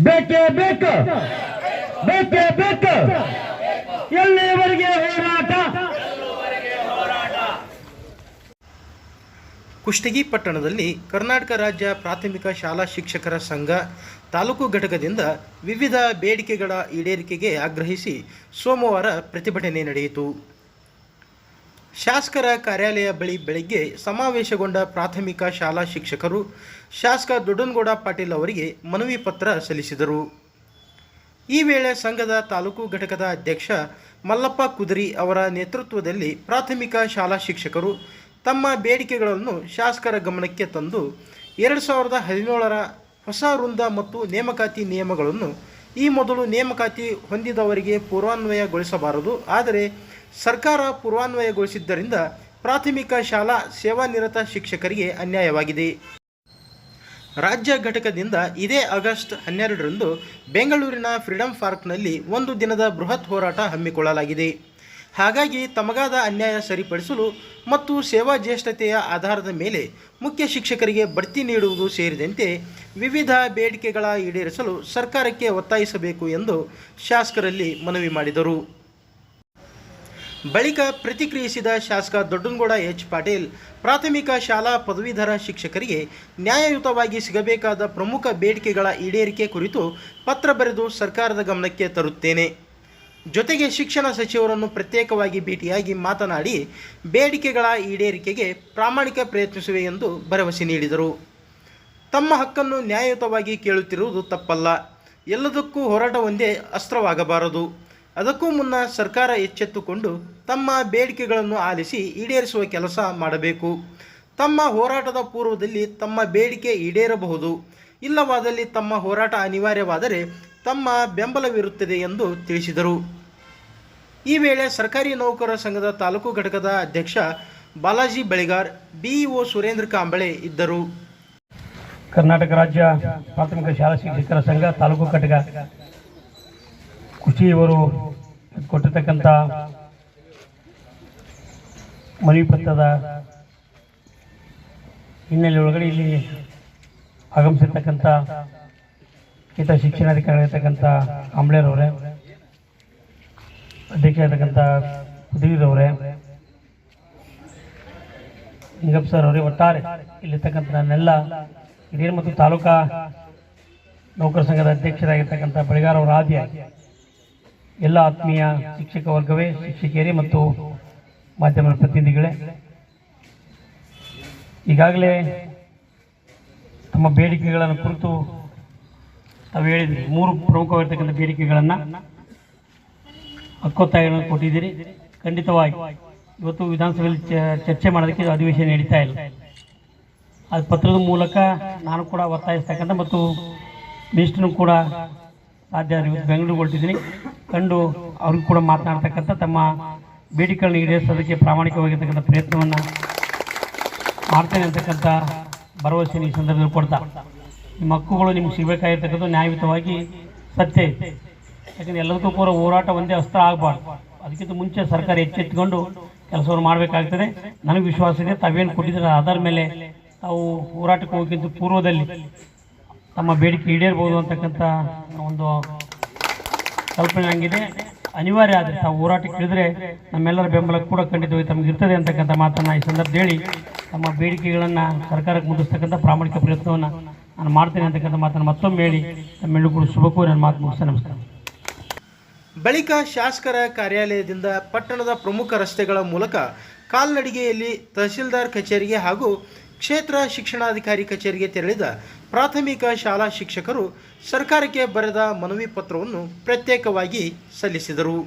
ಬೇಕೇ ಬೇಕು. ಬೇಕೇ ಬೇಕು. ಎಲ್ಲಿವರೆಗೆ ಹೋರಾಟ? ಕುಷ್ಟಗಿ ಪಟ್ಟಣದಲ್ಲಿ ಕರ್ನಾಟಕ ರಾಜ್ಯ ಪ್ರಾಥಮಿಕ ಶಾಲಾ ಶಿಕ್ಷಕರ ಸಂಘ ತಾಲೂಕು ಘಟಕದಿಂದ ವಿವಿಧ ಬೇಡಿಕೆಗಳ ಈಡೇರಿಕೆಗೆ ಆಗ್ರಹಿಸಿ ಸೋಮವಾರ ಪ್ರತಿಭಟನೆ ನಡೆಯಿತು. ಶಾಸಕರ ಕಾರ್ಯಾಲಯ ಬಳಿ ಬೆಳಗ್ಗೆ ಸಮಾವೇಶಗೊಂಡ ಪ್ರಾಥಮಿಕ ಶಾಲಾ ಶಿಕ್ಷಕರು ಶಾಸಕ ದೊಡ್ಡನಗೌಡ ಪಾಟೀಲ್ ಅವರಿಗೆ ಮನವಿ ಪತ್ರ ಸಲ್ಲಿಸಿದರು. ಈ ವೇಳೆ ಸಂಘದ ತಾಲೂಕು ಘಟಕದ ಅಧ್ಯಕ್ಷ ಮಲ್ಲಪ್ಪ ಕುದರಿ ಅವರ ನೇತೃತ್ವದಲ್ಲಿ ಪ್ರಾಥಮಿಕ ಶಾಲಾ ಶಿಕ್ಷಕರು ತಮ್ಮ ಬೇಡಿಕೆಗಳನ್ನು ಶಾಸಕರ ಗಮನಕ್ಕೆ ತಂದು ಎರಡು ಸಾವಿರದ ಹದಿನೇಳರ ಹೊಸ ವೃಂದ ಮತ್ತು ನೇಮಕಾತಿ ನಿಯಮಗಳನ್ನು ಈ ಮೊದಲು ನೇಮಕಾತಿ ಹೊಂದಿದವರಿಗೆ ಪೂರ್ವಾನ್ವಯಗೊಳಿಸಬಾರದು. ಆದರೆ ಸರ್ಕಾರ ಪೂರ್ವಾನ್ವಯಗೊಳಿಸಿದ್ದರಿಂದ ಪ್ರಾಥಮಿಕ ಶಾಲಾ ಸೇವಾನಿರತ ಶಿಕ್ಷಕರಿಗೆ ಅನ್ಯಾಯವಾಗಿದೆ. ರಾಜ್ಯ ಘಟಕದಿಂದ ಇದೇ ಆಗಸ್ಟ್ ಹನ್ನೆರಡರಂದು ಬೆಂಗಳೂರಿನ ಫ್ರೀಡಂ ಪಾರ್ಕ್ನಲ್ಲಿ ಒಂದು ದಿನದ ಬೃಹತ್ ಹೋರಾಟ ಹಮ್ಮಿಕೊಳ್ಳಲಾಗಿದೆ. ಹಾಗಾಗಿ ತಮಗಾದ ಅನ್ಯಾಯ ಸರಿಪಡಿಸಲು ಮತ್ತು ಸೇವಾ ಜ್ಯೇಷ್ಠತೆಯ ಆಧಾರದ ಮೇಲೆ ಮುಖ್ಯ ಶಿಕ್ಷಕರಿಗೆ ಬಡ್ತಿ ನೀಡುವುದು ಸೇರಿದಂತೆ ವಿವಿಧ ಬೇಡಿಕೆಗಳ ಈಡೇರಿಸಲು ಸರ್ಕಾರಕ್ಕೆ ಒತ್ತಾಯಿಸಬೇಕು ಎಂದು ಶಾಸಕರಲ್ಲಿ ಮನವಿ ಮಾಡಿದರು. ಬಳಿಕ ಪ್ರತಿಕ್ರಿಯಿಸಿದ ಶಾಸಕ ದೊಡ್ಡನಗೌಡ ಎಚ್ ಪಾಟೀಲ್, ಪ್ರಾಥಮಿಕ ಶಾಲಾ ಪದವೀಧರ ಶಿಕ್ಷಕರಿಗೆ ನ್ಯಾಯಯುತವಾಗಿ ಸಿಗಬೇಕಾದ ಪ್ರಮುಖ ಬೇಡಿಕೆಗಳ ಈಡೇರಿಕೆ ಕುರಿತು ಪತ್ರ ಬರೆದು ಸರ್ಕಾರದ ಗಮನಕ್ಕೆ ತರುತ್ತೇನೆ. ಜೊತೆಗೆ ಶಿಕ್ಷಣ ಸಚಿವರನ್ನು ಪ್ರತ್ಯೇಕವಾಗಿ ಭೇಟಿಯಾಗಿ ಮಾತನಾಡಿ, ಬೇಡಿಕೆಗಳ ಈಡೇರಿಕೆಗೆ ಪ್ರಾಮಾಣಿಕ ಪ್ರಯತ್ನಿಸುವೆ ಎಂದು ಭರವಸೆ ನೀಡಿದರು. ತಮ್ಮ ಹಕ್ಕನ್ನು ನ್ಯಾಯಯುತವಾಗಿ ಕೇಳುತ್ತಿರುವುದು ತಪ್ಪಲ್ಲ. ಎಲ್ಲದಕ್ಕೂ ಹೋರಾಟ ಒಂದೇ ಅಸ್ತ್ರವಾಗಬಾರದು. ಅದಕ್ಕೂ ಮುನ್ನ ಸರ್ಕಾರ ಎಚ್ಚೆತ್ತುಕೊಂಡು ತಮ್ಮ ಬೇಡಿಕೆಗಳನ್ನು ಆಲಿಸಿ ಈಡೇರಿಸುವ ಕೆಲಸ ಮಾಡಬೇಕು. ತಮ್ಮ ಹೋರಾಟದ ಪೂರ್ವದಲ್ಲಿ ತಮ್ಮ ಬೇಡಿಕೆ ಈಡೇರಬಹುದು. ಇಲ್ಲವಾದಲ್ಲಿ ತಮ್ಮ ಹೋರಾಟ ಅನಿವಾರ್ಯವಾದರೆ ತಮ್ಮ ಬೆಂಬಲವಿರುತ್ತದೆ ಎಂದು ತಿಳಿಸಿದರು. ಈ ವೇಳೆ ಸರ್ಕಾರಿ ನೌಕರರ ಸಂಘದ ತಾಲೂಕು ಘಟಕದ ಅಧ್ಯಕ್ಷ ಬಾಲಾಜಿ ಬಳಿಗಾರ್, ಬಿಇಒ ಸುರೇಂದ್ರ ಕಾಂಬಳೆ ಇದ್ದರು. ಕರ್ನಾಟಕ ರಾಜ್ಯ ಪ್ರಾಥಮಿಕ ಶಾಲಾ ಶಿಕ್ಷಕರ ಸಂಘ ತಾಲೂಕು ಘಟಕ ಖುಷಿಯವರು ಕೊಟ್ಟಿರ್ತಕ್ಕಂಥ ಮನವಿ ಪತ್ರದ ಹಿನ್ನೆಲೆ ಒಳಗಡೆ ಇಲ್ಲಿ ಆಗಮಿಸಿರ್ತಕ್ಕಂಥ ಇತರ ಶಿಕ್ಷಣಾಧಿಕಾರಿಗಳಿರ್ತಕ್ಕಂಥ ಆಂಬ್ಳೇರವರೇ ಅಧ್ಯಕ್ಷ ಇರ್ತಕ್ಕಂಥ ಪದವೀರವರೇ ನಿಗಮ್ ಸರ್ ಅವರೇ, ಒಟ್ಟಾರೆ ಇಲ್ಲಿರ್ತಕ್ಕಂಥ ನನ್ನೆಲ್ಲ ಹಿರಿಯರು ಮತ್ತು ತಾಲೂಕಾ ನೌಕರ ಸಂಘದ ಅಧ್ಯಕ್ಷರಾಗಿರ್ತಕ್ಕಂಥ ಬೆಳಗಾರವರ ಆದ್ಯ ಎಲ್ಲ ಆತ್ಮೀಯ ಶಿಕ್ಷಕ ವರ್ಗವೇ, ಶಿಕ್ಷಕಿಯರೇ ಮತ್ತು ಮಾಧ್ಯಮ ಪ್ರತಿನಿಧಿಗಳೇ, ಈಗಾಗಲೇ ತಮ್ಮ ಬೇಡಿಕೆಗಳನ್ನು ಕುರಿತು ತಾವು ಹೇಳಿದ್ರಿ, ಮೂರು ಪ್ರಮುಖವಾಗಿರ್ತಕ್ಕಂಥ ಬೇಡಿಕೆಗಳನ್ನು ಹಕ್ಕೊತ್ತಾಯಗಳನ್ನು ಕೊಟ್ಟಿದ್ದೀರಿ. ಖಂಡಿತವಾಗಿ ಇವತ್ತು ವಿಧಾನಸಭೆಯಲ್ಲಿ ಚರ್ಚೆ ಮಾಡೋದಕ್ಕೆ ಅಧಿವೇಶನ ನಡೀತಾ ಇಲ್ಲ. ಅದು ಪತ್ರದ ಮೂಲಕ ನಾನು ಕೂಡ ಒತ್ತಾಯಿಸ್ತಕ್ಕಂಥ ಮತ್ತು ಮಿನಿಸ್ಟ್ರನ್ನು ಕೂಡ ಸಾಧ್ಯ ಇವತ್ತು ಬೆಂಗಳೂರಿಗೆ ಹೊರಟಿದ್ದೀನಿ. ಕಂಡು ಅವ್ರಿಗೂ ಕೂಡ ಮಾತನಾಡ್ತಕ್ಕಂಥ ತಮ್ಮ ಬೇಡಿಕೆಗಳನ್ನ ಈಡೇರಿಸೋದಕ್ಕೆ ಪ್ರಾಮಾಣಿಕವಾಗಿರ್ತಕ್ಕಂಥ ಪ್ರಯತ್ನವನ್ನು ಮಾಡ್ತೇನೆ ಅಂತಕ್ಕಂಥ ಭರವಸೆಯನ್ನು ಈ ಸಂದರ್ಭದಲ್ಲಿ ಕೊಡ್ತಾ. ನಿಮ್ಮ ಹಕ್ಕುಗಳು ನಿಮ್ಗೆ ಸಿಗಬೇಕಾಗಿರ್ತಕ್ಕಂಥ ನ್ಯಾಯಯುತವಾಗಿ ಸತ್ಯ ಐತೆ. ಯಾಕಂದರೆ ಎಲ್ಲದಕ್ಕೂ ಕೂಡ ಹೋರಾಟ ಒಂದೇ ಅಸ್ತ್ರ ಆಗಬಾರ್ದು. ಅದಕ್ಕಿಂತ ಮುಂಚೆ ಸರ್ಕಾರ ಎಚ್ಚೆತ್ತುಕೊಂಡು ಕೆಲಸವನ್ನು ಮಾಡಬೇಕಾಗ್ತದೆ. ನನಗೆ ವಿಶ್ವಾಸ ಇದೆ, ತಾವೇನು ಕೊಟ್ಟಿದ್ದಾರೆ ಅದರ ಮೇಲೆ ತಾವು ಹೋರಾಟಕ್ಕೆ ಹೋಗೋಕ್ಕಿಂತ ಪೂರ್ವದಲ್ಲಿ ತಮ್ಮ ಬೇಡಿಕೆ ಈಡೇರ್ಬೋದು ಅಂತಕ್ಕಂಥ ಒಂದು ಕಲ್ಪನೆ ಹಂಗಿದೆ. ಅನಿವಾರ್ಯ ಆದರೆ ತಾವು ಹೋರಾಟಕ್ಕೆ ಇಳಿದ್ರೆ ನಮ್ಮೆಲ್ಲರ ಬೆಂಬಲ ಕೂಡ ಖಂಡಿತವಾಗಿ ತಮಗೆ ಇರ್ತದೆ ಅಂತಕ್ಕಂಥ ಮಾತನ್ನು ಈ ಸಂದರ್ಭ ಹೇಳಿ, ತಮ್ಮ ಬೇಡಿಕೆಗಳನ್ನು ಸರ್ಕಾರಕ್ಕೆ ಮುಂದಿಸ್ತಕ್ಕಂಥ ಪ್ರಾಮಾಣಿಕ ಪ್ರಯತ್ನವನ್ನು ನಾನು ಮಾಡ್ತೇನೆ ಅಂತಕ್ಕಂಥ ಮಾತನ್ನು ಮತ್ತೊಮ್ಮೆ ಹೇಳಿ ತಮ್ಮೆಲ್ಲೂ ಕೂಡ ಕೋರಿ ನನ್ನ ಮಾತು ಮುಗಿಸ್ತೇನೆ ನಮಸ್ಕಾರ. ಬಳಿಕ ಶಾಸಕರ ಕಾರ್ಯಾಲಯದಿಂದ ಪಟ್ಟಣದ ಪ್ರಮುಖ ರಸ್ತೆಗಳ ಮೂಲಕ ಕಾಲ್ನಡಿಗೆಯಲ್ಲಿ ತಹಸೀಲ್ದಾರ್ ಕಚೇರಿಗೆ ಹಾಗೂ ಕ್ಷೇತ್ರ ಶಿಕ್ಷಣಾಧಿಕಾರಿ ಕಚೇರಿಗೆ ತೆರಳಿದ ಪ್ರಾಥಮಿಕ ಶಾಲಾ ಶಿಕ್ಷಕರು ಸರ್ಕಾರಕ್ಕೆ ಬರೆದ ಮನವಿ ಪತ್ರವನ್ನು ಪ್ರತ್ಯೇಕವಾಗಿ ಸಲ್ಲಿಸಿದರು.